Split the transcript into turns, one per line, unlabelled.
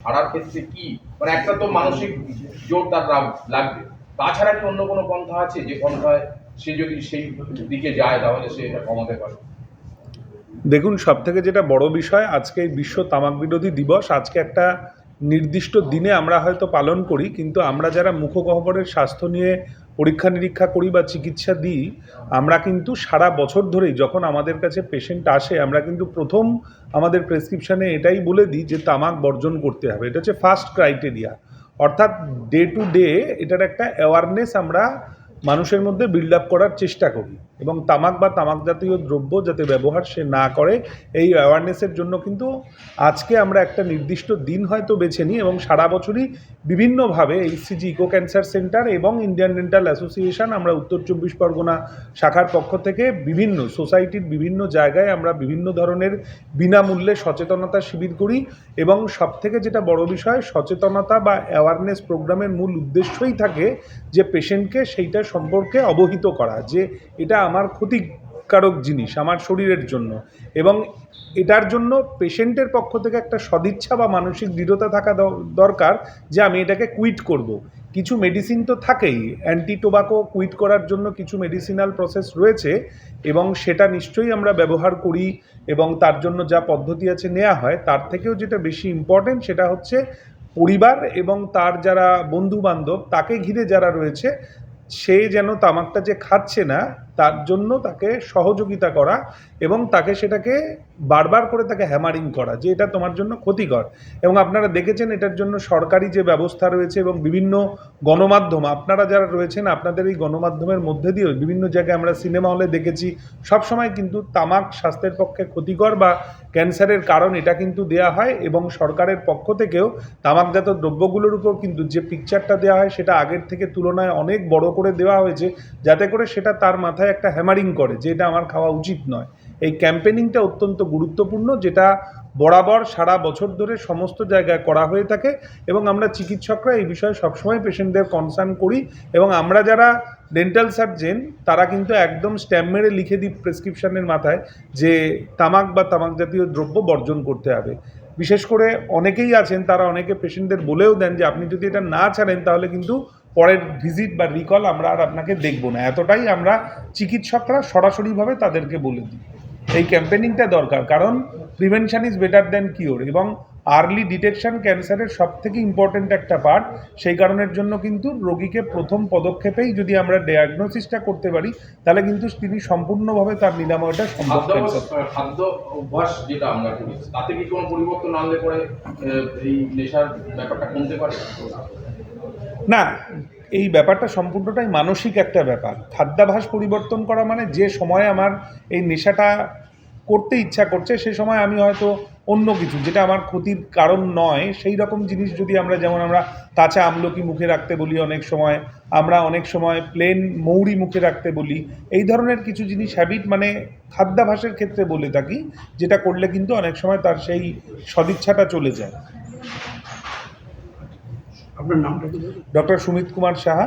ছাড়ার ক্ষেত্রে কি? মানে একটা তো মানসিক জোর তার লাগবে। তাছাড়া কি অন্য কোনো পন্থা আছে? যে পন্থায় সে যদি সেই দিকে যায়, তাহলে সে এটা কমাতে পারে।
দেখুন সব থেকে যেটা বড় বিষয়, আজকে বিশ্ব তামাক বিরোধী দিবস, আজকে একটা নির্দিষ্ট দিনে আমরা হয়তো পালন করি, কিন্তু আমরা যারা মুখগহ্বরের স্বাস্থ্য নিয়ে পরীক্ষা নিরীক্ষা করি বা চিকিৎসা দিই, আমরা কিন্তু সারা বছর ধরেই যখন আমাদের কাছে পেশেন্ট আসে, আমরা কিন্তু প্রথম আমাদের প্রেসক্রিপশানে এটাই বলে দিই যে তামাক বর্জন করতে হবে। এটা হচ্ছে ফার্স্ট ক্রাইটেরিয়া অর্থাৎ ডে টু ডে এটার একটা অ্যাওয়ারনেস আমরা মানুষের মধ্যে বিল্ড আপ করার চেষ্টা করি এবং তামাক বা তামাক জাতীয় দ্রব্য যাতে ব্যবহার সে না করে, এই অ্যাওয়ারনেসের জন্য কিন্তু আজকে আমরা একটা নির্দিষ্ট দিন হয়তো বেছে নিই এবং সারা বছরই বিভিন্নভাবে এইচসিজি ইকো ক্যান্সার সেন্টার এবং ইন্ডিয়ান ডেন্টাল অ্যাসোসিয়েশন আমরা উত্তর চব্বিশ পরগনা শাখার পক্ষ থেকে বিভিন্ন সোসাইটির বিভিন্ন জায়গায় আমরা বিভিন্ন ধরনের বিনামূল্যে সচেতনতা শিবির করি এবং সবথেকে যেটা বড় বিষয়, সচেতনতা বা অ্যাওয়ারনেস প্রোগ্রামের মূল উদ্দেশ্যই থাকে যে পেশেন্টকে সেইটা সম্পর্কে অবহিত করা যে এটা আমার ক্ষতিকারক জিনিস আমার শরীরের জন্য এবং এটার জন্য পেশেন্টের পক্ষ থেকে একটা সদিচ্ছা বা মানসিক দৃঢ়তা থাকা দরকার যে আমি এটাকে কুইট করব। কিছু মেডিসিন তো থাকেই অ্যান্টি টোবাকো কুইট করার জন্য কিছু মেডিসিনাল প্রসেস রয়েছে এবং সেটা নিশ্চয়ই আমরা ব্যবহার করি এবং তার জন্য যা পদ্ধতি আছে নেওয়া হয়, তার থেকেও যেটা বেশি ইম্পর্টেন্ট সেটা হচ্ছে পরিবার এবং তার যারা বন্ধু বান্ধব তাকে ঘিরে যারা রয়েছে সে যেন তামাকটা যে খাচ্ছে না তার জন্য তাকে সহযোগিতা করা এবং তাকে সেটাকে বারবার করে তাকে হ্যামারিং করা যে এটা তোমার জন্য ক্ষতিকর। এবং আপনারা দেখেছেন এটার জন্য সরকারি যে ব্যবস্থা রয়েছে এবং বিভিন্ন গণমাধ্যম, আপনারা যারা রয়েছেন আপনাদের এই গণমাধ্যমের মধ্যে দিয়েও বিভিন্ন জায়গায় আমরা সিনেমা হলে দেখেছি, সবসময় কিন্তু তামাক স্বাস্থ্যের পক্ষে ক্ষতিকর বা ক্যান্সারের কারণ এটা কিন্তু দেয়া হয় এবং সরকারের পক্ষ থেকেও তামাকজাত দ্রব্যগুলোর উপর কিন্তু যে পিকচারটা দেওয়া হয় সেটা আগের থেকে তুলনায় অনেক বড় করে দেওয়া হয়েছে, যাতে করে সেটা তার মাথায় একটা হ্যামারিং করে, যে এটা আমার খাওয়া উচিত নয়। এই ক্যাম্পেনিংটা অত্যন্ত গুরুত্বপূর্ণ, যেটা বরাবর সারা বছর ধরে সমস্ত জায়গায় করা হয়ে থাকে এবং আমরা চিকিৎসকরা এই বিষয়ে সবসময় পেশেন্টদের কনসার্ন করি এবং আমরা যারা ডেন্টাল সার্জেন তারা কিন্তু একদম স্ট্যাম্প মেরে লিখে দিই প্রেসক্রিপশনের মাথায় যে তামাক বা তামাক জাতীয় দ্রব্য বর্জন করতে হবে। বিশেষ করে অনেকেই আছেন, তারা অনেকে পেশেন্টদের বলেও দেন যে আপনি যদি এটা না ছাড়েন, তাহলে কিন্তু পরের ভিজিট বা রিকল আমরা আর আপনাকে দেখব না। এতটাই আমরা চিকিৎসকরা সরাসরিভাবে তাদেরকে বলে দিই। এই ক্যাম্পেনিংটা দরকার কারণ prevention is better than cure এবং আর্লি ডিটেকশন ক্যান্সারের সব থেকে ইম্পর্ট্যান্ট একটা পার্ট সেই কারণের জন্য কিন্তু রোগীকে প্রথম পদক্ষেপেই যদি আমরা ডায়াগনোসিসটা করতে পারি তাহলে কিন্তু তিনি সম্পূর্ণভাবে তার নিরাময়টা সম্ভব ক্যান্সার
খাদ্য অভ্যাস যেটা আমরা করি তাতে কি কোনো পরিবর্তন আনলে পরে এই নেশার ব্যাপারটা কমতে পারে?
না, এই ব্যাপারটা সম্পূর্ণটাই মানসিক একটা ব্যাপার। খাদ্যাভাস পরিবর্তন করা মানে যে সময় আমার এই নেশাটা করতে ইচ্ছা করছে, সে সময় আমি হয়তো অন্য কিছু, যেটা আমার ক্ষতির কারণ নয়, সেই রকম জিনিস যদি আমরা, যেমন আমরা কাঁচা আমলকি মুখে রাখতে বলি অনেক সময়, আমরা অনেক সময় প্লেন মৌরি মুখে রাখতে বলি, এই ধরনের কিছু জিনিস হ্যাবিট মানে খাদ্যাভাসের ক্ষেত্রে বলে থাকি, যেটা করলে কিন্তু অনেক সময় তার সেই সদিচ্ছাটা চলে যায়।
আপনার নামটা
ডক্টর সুমিত কুমার সাহা।